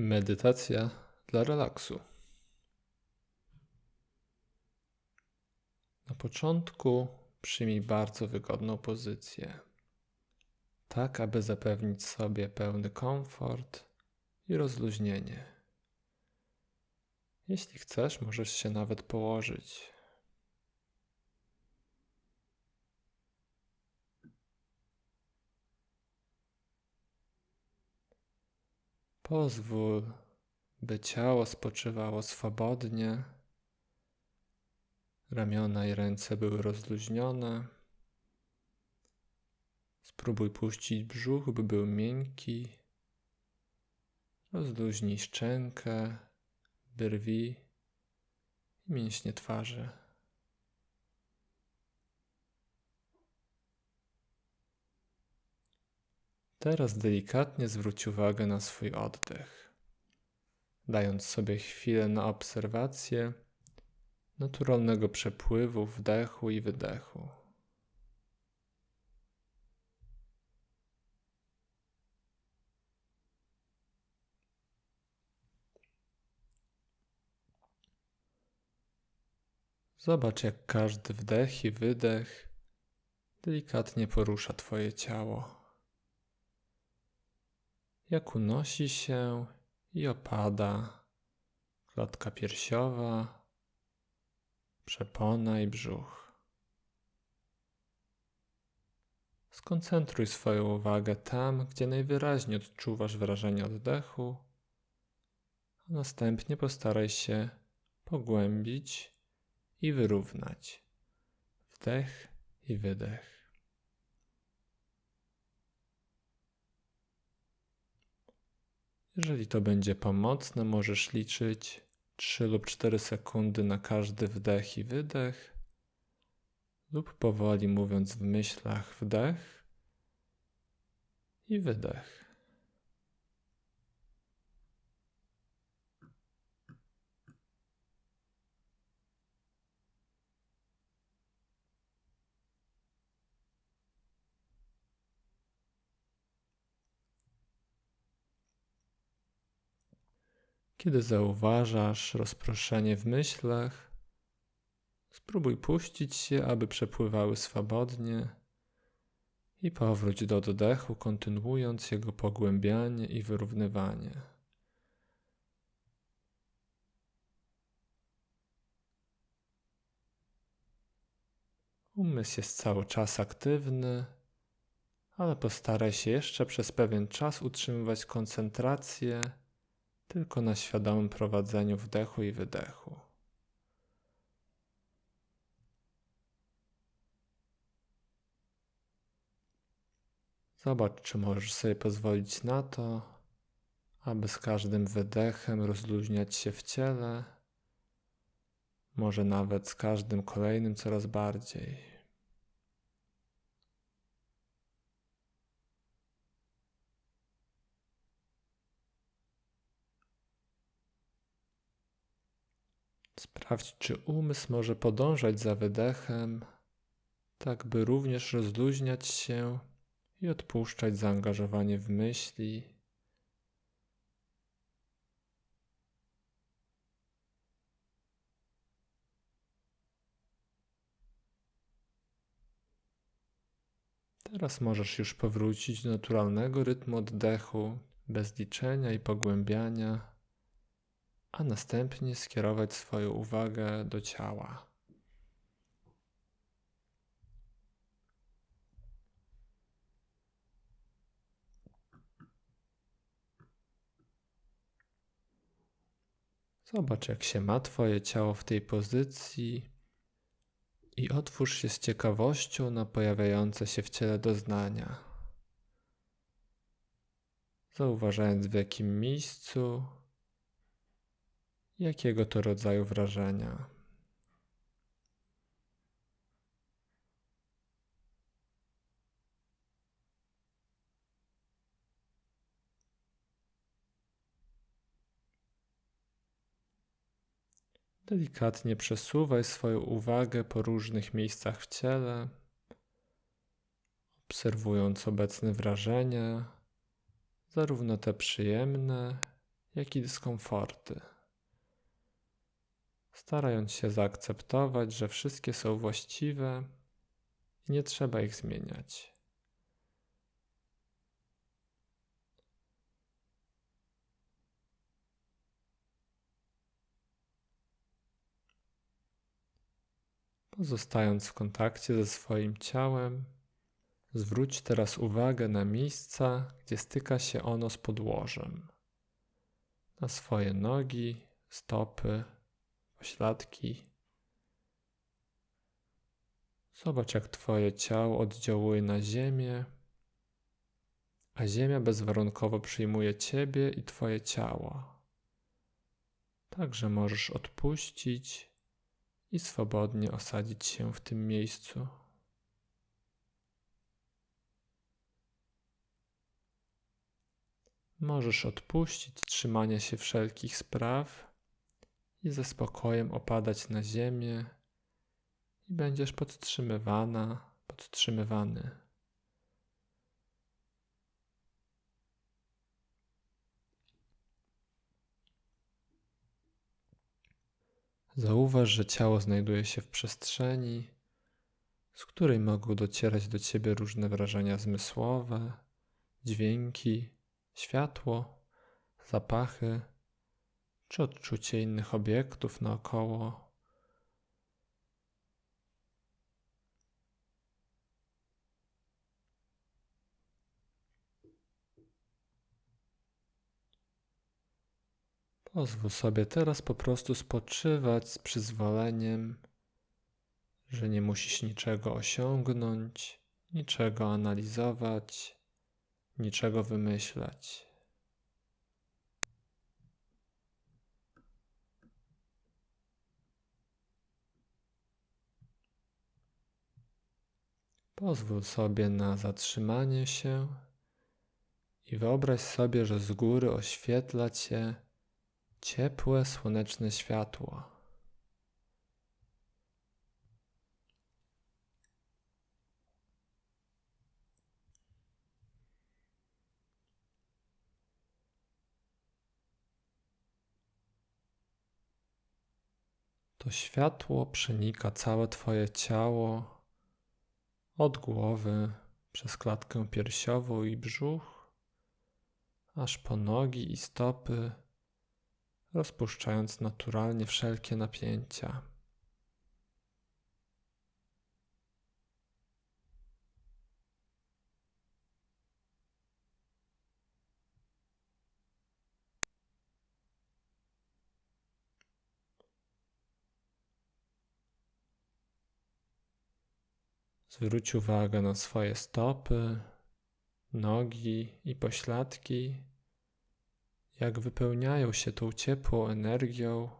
Medytacja dla relaksu. Na początku przyjmij bardzo wygodną pozycję, tak aby zapewnić sobie pełny komfort i rozluźnienie. Jeśli chcesz, możesz się nawet położyć. Pozwól, by ciało spoczywało swobodnie, ramiona i ręce były rozluźnione. Spróbuj puścić brzuch, by był miękki. Rozluźnij szczękę, brwi i mięśnie twarzy. Teraz delikatnie zwróć uwagę na swój oddech, dając sobie chwilę na obserwację naturalnego przepływu wdechu i wydechu. Zobacz, jak każdy wdech i wydech delikatnie porusza Twoje ciało jak unosi się i opada klatka piersiowa, przepona i brzuch. Skoncentruj swoją uwagę tam, gdzie najwyraźniej odczuwasz wrażenie oddechu, a następnie postaraj się pogłębić i wyrównać wdech i wydech. Jeżeli to będzie pomocne, możesz liczyć 3 lub 4 sekundy na każdy wdech i wydech, lub powoli mówiąc w myślach wdech i wydech. Kiedy zauważasz rozproszenie w myślach, spróbuj puścić się, aby przepływały swobodnie i powróć do oddechu, kontynuując jego pogłębianie i wyrównywanie. Umysł jest cały czas aktywny, ale postaraj się jeszcze przez pewien czas utrzymywać koncentrację tylko na świadomym prowadzeniu wdechu i wydechu. Zobacz, czy możesz sobie pozwolić na to, aby z każdym wydechem rozluźniać się w ciele, może nawet z każdym kolejnym coraz bardziej. Sprawdź, czy umysł może podążać za wydechem, tak by również rozluźniać się i odpuszczać zaangażowanie w myśli. Teraz możesz już powrócić do naturalnego rytmu oddechu, bez liczenia i pogłębiania a następnie skierować swoją uwagę do ciała. Zobacz, jak się ma Twoje ciało w tej pozycji i otwórz się z ciekawością na pojawiające się w ciele doznania. Zauważając w jakim miejscu Jakiego to rodzaju wrażenia? Delikatnie przesuwaj swoją uwagę po różnych miejscach w ciele, obserwując obecne wrażenia, zarówno te przyjemne, jak i dyskomforty. Starając się zaakceptować, że wszystkie są właściwe i nie trzeba ich zmieniać. Pozostając w kontakcie ze swoim ciałem, zwróć teraz uwagę na miejsca, gdzie styka się ono z podłożem. Na swoje nogi, stopy, pośladki. Zobacz, jak Twoje ciało oddziałuje na Ziemię, a Ziemia bezwarunkowo przyjmuje Ciebie i Twoje ciało. Także możesz odpuścić i swobodnie osadzić się w tym miejscu. Możesz odpuścić trzymanie się wszelkich spraw i ze spokojem opadać na ziemię i będziesz podtrzymywana, podtrzymywany. Zauważ, że ciało znajduje się w przestrzeni, z której mogą docierać do ciebie różne wrażenia zmysłowe, dźwięki, światło, zapachy czy odczucie innych obiektów naokoło. Pozwól sobie teraz po prostu spoczywać z przyzwoleniem, że nie musisz niczego osiągnąć, niczego analizować, niczego wymyślać. Pozwól sobie na zatrzymanie się i wyobraź sobie, że z góry oświetla cię ciepłe słoneczne światło. To światło przenika całe Twoje ciało od głowy przez klatkę piersiową i brzuch, aż po nogi i stopy, rozpuszczając naturalnie wszelkie napięcia. Zwróć uwagę na swoje stopy, nogi i pośladki, jak wypełniają się tą ciepłą energią,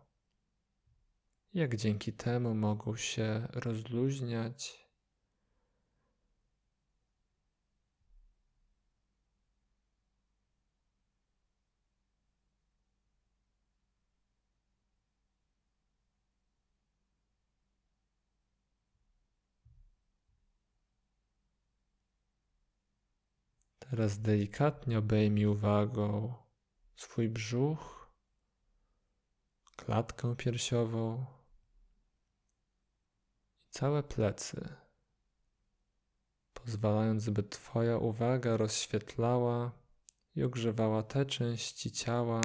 jak dzięki temu mogą się rozluźniać Teraz delikatnie obejmij uwagą swój brzuch, klatkę piersiową i całe plecy, pozwalając, by Twoja uwaga rozświetlała i ogrzewała te części ciała,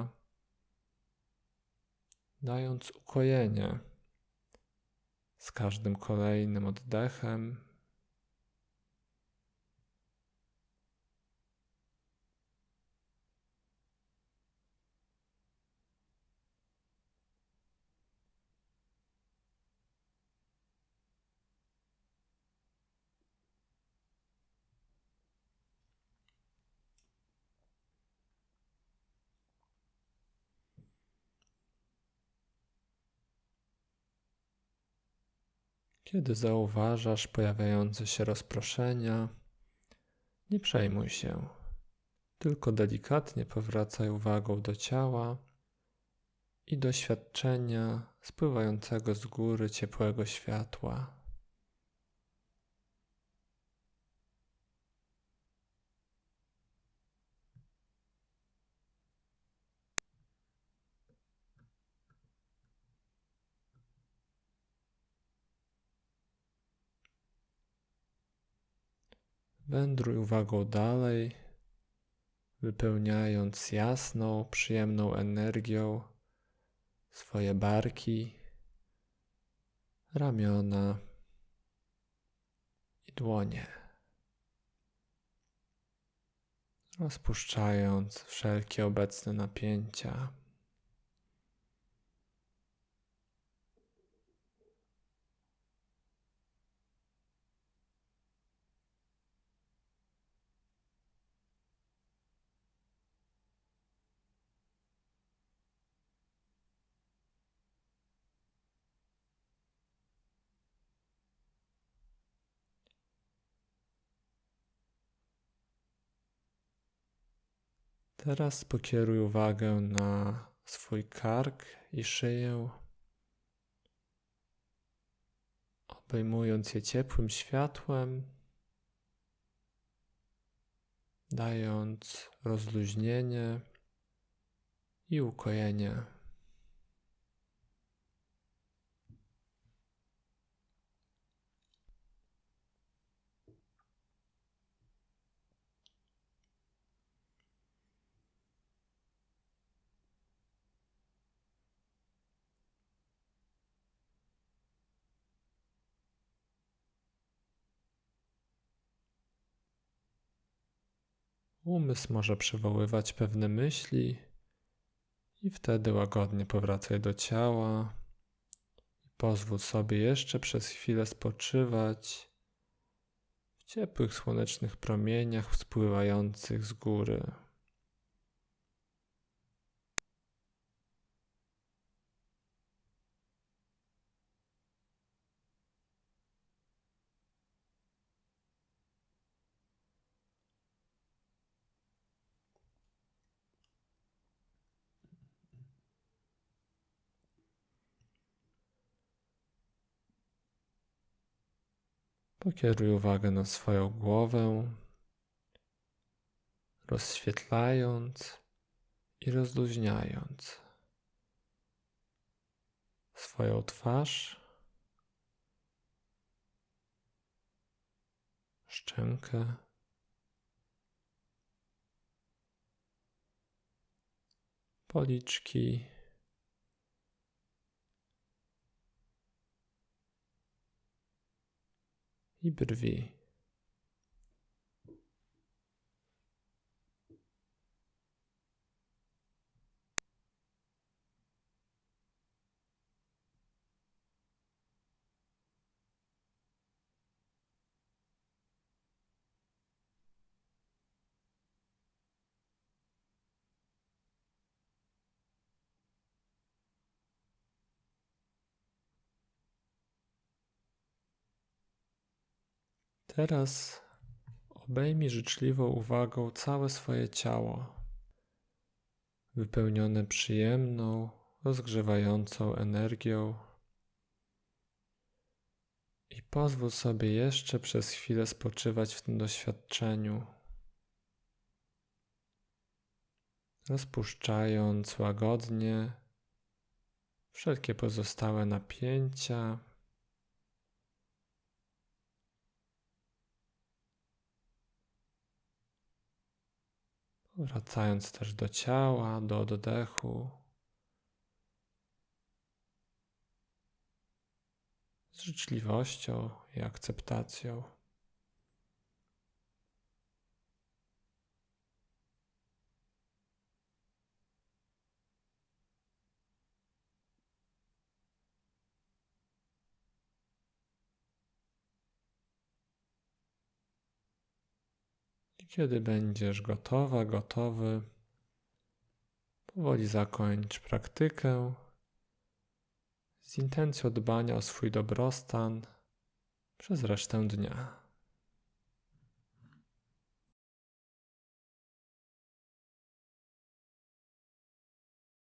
dając ukojenie z każdym kolejnym oddechem Kiedy zauważasz pojawiające się rozproszenia, nie przejmuj się, tylko delikatnie powracaj uwagą do ciała i doświadczenia spływającego z góry ciepłego światła. Wędruj uwagą dalej, wypełniając jasną, przyjemną energią swoje barki, ramiona i dłonie. Rozpuszczając wszelkie obecne napięcia. Teraz pokieruj uwagę na swój kark i szyję, obejmując je ciepłym światłem, dając rozluźnienie i ukojenie. Umysł może przywoływać pewne myśli, i wtedy łagodnie powracaj do ciała. Pozwól sobie jeszcze przez chwilę spoczywać w ciepłych słonecznych promieniach spływających z góry. Pokieruj uwagę na swoją głowę, rozświetlając i rozluźniając swoją twarz, szczękę, policzki. I Teraz obejmij życzliwą uwagą całe swoje ciało, wypełnione przyjemną, rozgrzewającą energią. I pozwól sobie jeszcze przez chwilę spoczywać w tym doświadczeniu, rozpuszczając łagodnie wszelkie pozostałe napięcia. Wracając też do ciała, do oddechu. Z życzliwością i akceptacją. Kiedy będziesz gotowa, gotowy, powoli zakończ praktykę z intencją dbania o swój dobrostan przez resztę dnia.